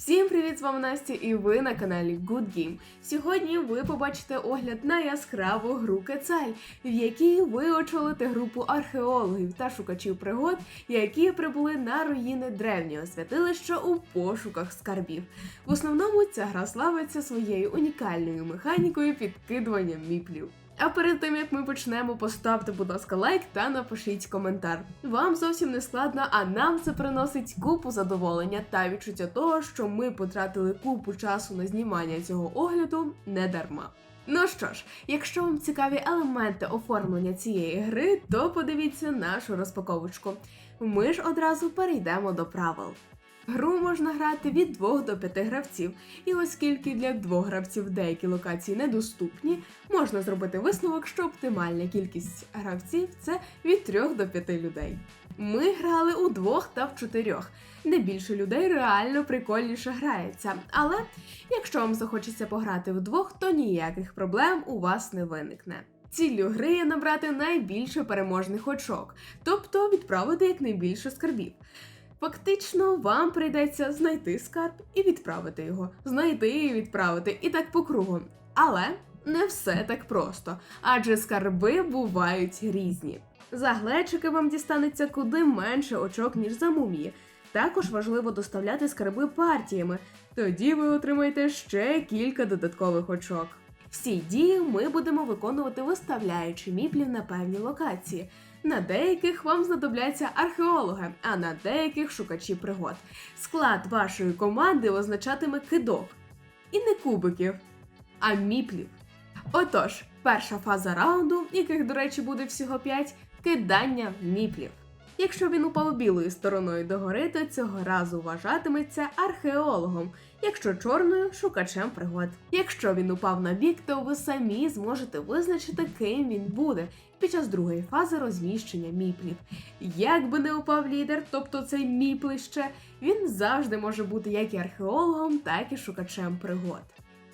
Всім привіт, з вами Настя, і ви на каналі Good Game. Сьогодні ви побачите огляд на яскраву гру Кецаль, в якій ви очолите групу археологів та шукачів пригод, які прибули на руїни древнього святилища у пошуках скарбів. В основному ця гра славиться своєю унікальною механікою підкидування міплів. А перед тим як ми почнемо, поставте, будь ласка, лайк та напишіть коментар. Вам зовсім не складно, а нам це приносить купу задоволення та відчуття того, що ми потратили купу часу на знімання цього огляду не дарма. Ну що ж, якщо вам цікаві елементи оформлення цієї гри, то подивіться нашу розпаковочку. Ми ж одразу перейдемо до правил. Гру можна грати від 2 до 5 гравців, і оскільки для двох гравців деякі локації недоступні, можна зробити висновок, що оптимальна кількість гравців це від 3 до 5 людей. Ми грали у двох та в чотирьох, де більше людей реально прикольніше грається. Але якщо вам захочеться пограти вдвох, то ніяких проблем у вас не виникне. Ціллю гри є набрати найбільше переможних очок, тобто відправити якнайбільше скарбів. Фактично, вам прийдеться знайти скарб і відправити його, знайти і відправити, і так по кругу. Але не все так просто, адже скарби бувають різні. За глечики вам дістанеться куди менше очок, ніж за мумії. Також важливо доставляти скарби партіями, тоді ви отримаєте ще кілька додаткових очок. Всі дії ми будемо виконувати виставляючи міплів на певні локації. На деяких вам знадобляться археологи, а на деяких шукачі пригод. Склад вашої команди означатиме кидок. І не кубиків, а міплів. Отож, перша фаза раунду, яких, до речі, буде всього 5, кидання міплів. Якщо він упав білою стороною догори, то цього разу вважатиметься археологом, якщо чорною шукачем пригод. Якщо він упав на бік, то ви самі зможете визначити, ким він буде під час другої фази розміщення міплів. Як би не упав лідер, тобто цей міплище, він завжди може бути як і археологом, так і шукачем пригод.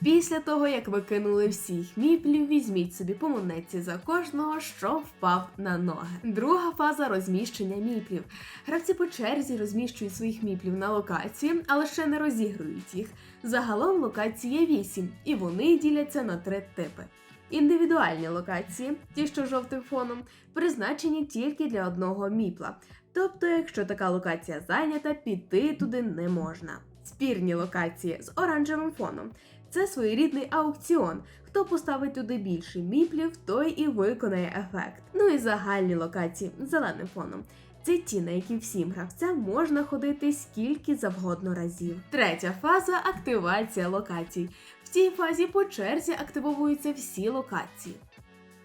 Після того, як ви кинули всіх міплів, візьміть собі по монетці за кожного, що впав на ноги. Друга фаза розміщення міплів. Гравці по черзі розміщують своїх міплів на локації, але ще не розігрують їх. Загалом локацій є 8, і вони діляться на три типи. Індивідуальні локації, ті, що жовтим фоном, призначені тільки для одного міпла. Тобто, якщо така локація зайнята, піти туди не можна. Спірні локації з оранжевим фоном. Це своєрідний аукціон. Хто поставить туди більше міплів, той і виконає ефект. Ну і загальні локації зеленим фоном. Це ті, на які всім гравцям можна ходити скільки завгодно разів. Третя фаза активація локацій. В цій фазі по черзі активовуються всі локації,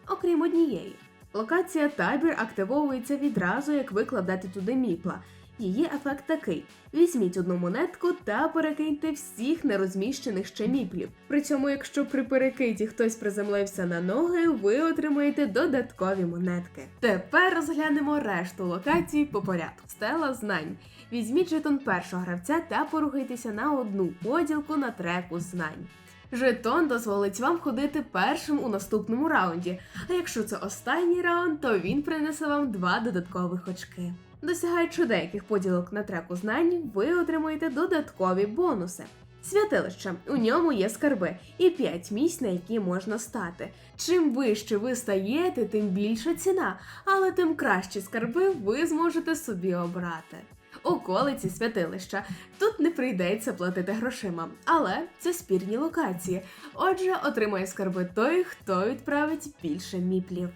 окрім однієї. Локація табір активовується відразу, як ви кладете туди міпла. Її ефект такий: візьміть одну монетку та перекиньте всіх нерозміщених ще міплів. При цьому, якщо при перекиді хтось приземлився на ноги, ви отримаєте додаткові монетки. Тепер розглянемо решту локацій по порядку. Стела знань. Візьміть жетон першого гравця та порухайтеся на одну поділку на треку знань. Жетон дозволить вам ходити першим у наступному раунді. А якщо це останній раунд, то він принесе вам два додаткових очки. Досягаючи деяких поділок на треку знань, ви отримуєте додаткові бонуси. Святилище у ньому є скарби і 5 місць, на які можна стати. Чим вище ви стаєте, тим більша ціна, але тим кращі скарби ви зможете собі обрати. Околиці святилища тут не прийдеться платити грошима, але це спірні локації. Отже, отримає скарби той, хто відправить більше міплів.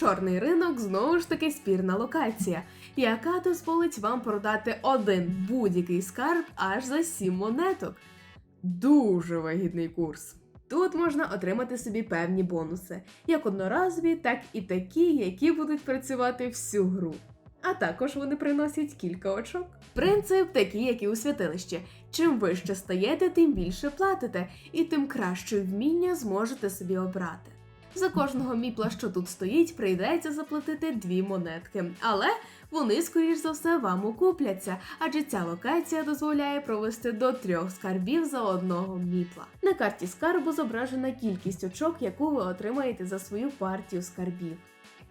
Чорний ринок знову ж таки спірна локація, яка дозволить вам продати один будь-який скарб аж за 7 монеток. Дуже вигідний курс. Тут можна отримати собі певні бонуси, як одноразові, так і такі, які будуть працювати всю гру. А також вони приносять кілька очок. Принцип такий, як і у святилищі. Чим вище стаєте, тим більше платите, і тим краще вміння зможете собі обрати. За кожного міпла, що тут стоїть, прийдеться заплатити дві монетки, але вони, скоріш за все, вам окупляться, адже ця локація дозволяє провести до трьох скарбів за одного міпла. На карті скарбу зображена кількість очок, яку ви отримаєте за свою партію скарбів.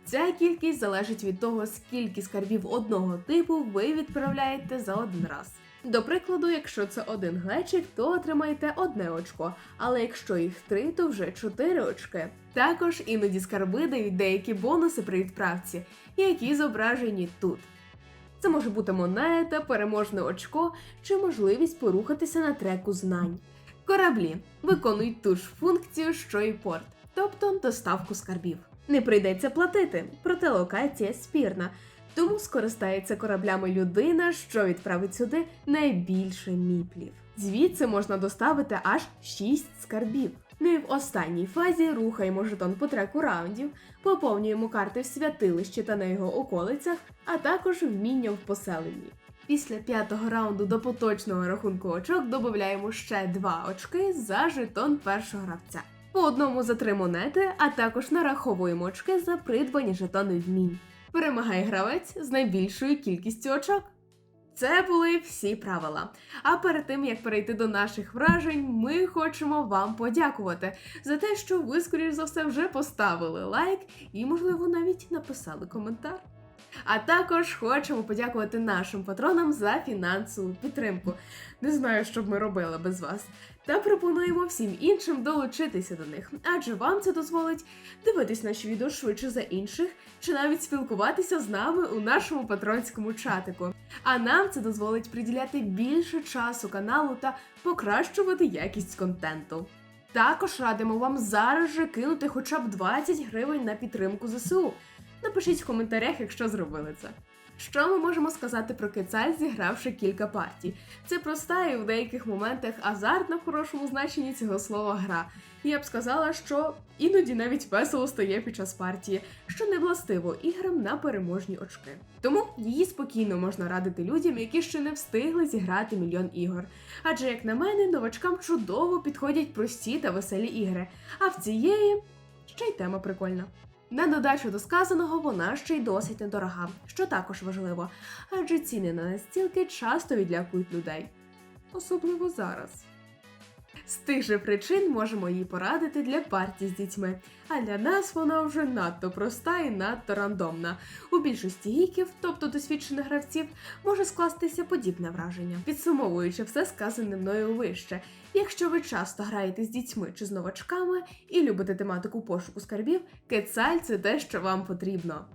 Ця кількість залежить від того, скільки скарбів одного типу ви відправляєте за один раз. До прикладу, якщо це один глечик, то отримаєте одне очко, але якщо їх три, то вже чотири очки. Також іноді скарби дають деякі бонуси при відправці, які зображені тут. Це може бути монета, переможне очко чи можливість порухатися на треку знань. Кораблі виконують ту ж функцію, що і порт, тобто доставку скарбів. Не прийдеться платити, проте локація спірна, тому скористається кораблями людина, що відправить сюди найбільше міплів. Звідси можна доставити аж 6 скарбів. Ну і в останній фазі рухаємо жетон по треку раундів, поповнюємо карти в святилищі та на його околицях, а також вміння в поселенні. Після п'ятого раунду до поточного рахунку очок додаємо ще 2 очки за жетон першого гравця. По одному за три монети, а також нараховуємо очки за придбані жетони вмінь. Перемагає гравець з найбільшою кількістю очок. Це були всі правила. А перед тим як перейти до наших вражень, ми хочемо вам подякувати за те, що ви, скоріш за все, вже поставили лайк і, можливо, навіть написали коментар. А також хочемо подякувати нашим патронам за фінансову підтримку. Не знаю, що б ми робили без вас. Та пропонуємо всім іншим долучитися до них, адже вам це дозволить дивитись наші відео швидше за інших, чи навіть спілкуватися з нами у нашому патронському чатику. А нам це дозволить приділяти більше часу каналу та покращувати якість контенту. Також радимо вам зараз же кинути хоча б 20 гривень на підтримку ЗСУ. Напишіть в коментарях, якщо зробили це. Що ми можемо сказати про Кецаль, зігравши кілька партій? Це проста і в деяких моментах азартна в хорошому значенні цього слова гра. Я б сказала, що іноді навіть весело стає під час партії, що не властиво іграм на переможні очки. Тому її спокійно можна радити людям, які ще не встигли зіграти мільйон ігор. Адже, як на мене, новачкам чудово підходять прості та веселі ігри. А в цієї ще й тема прикольна. На додачу до сказаного вона ще й досить недорога, що також важливо, адже ціни на настілки часто відлякують людей, особливо зараз. З тих же причин можемо її порадити для партій з дітьми, а для нас вона вже надто проста і надто рандомна. У більшості гіків, тобто досвідчених гравців, може скластися подібне враження. Підсумовуючи все сказане мною вище, якщо ви часто граєте з дітьми чи з новачками і любите тематику пошуку скарбів, кецаль це те, що вам потрібно.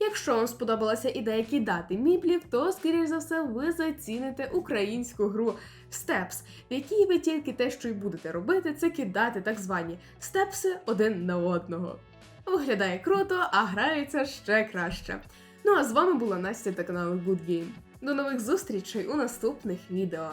Якщо вам сподобалася ідея кидати міплів, то, скоріш за все, ви заціните українську гру Steps, в якій ви тільки те, що й будете робити, це кидати так звані степси один на одного. Виглядає круто, а грається ще краще. Ну а з вами була Настя та канал Good Game. До нових зустрічей у наступних відео.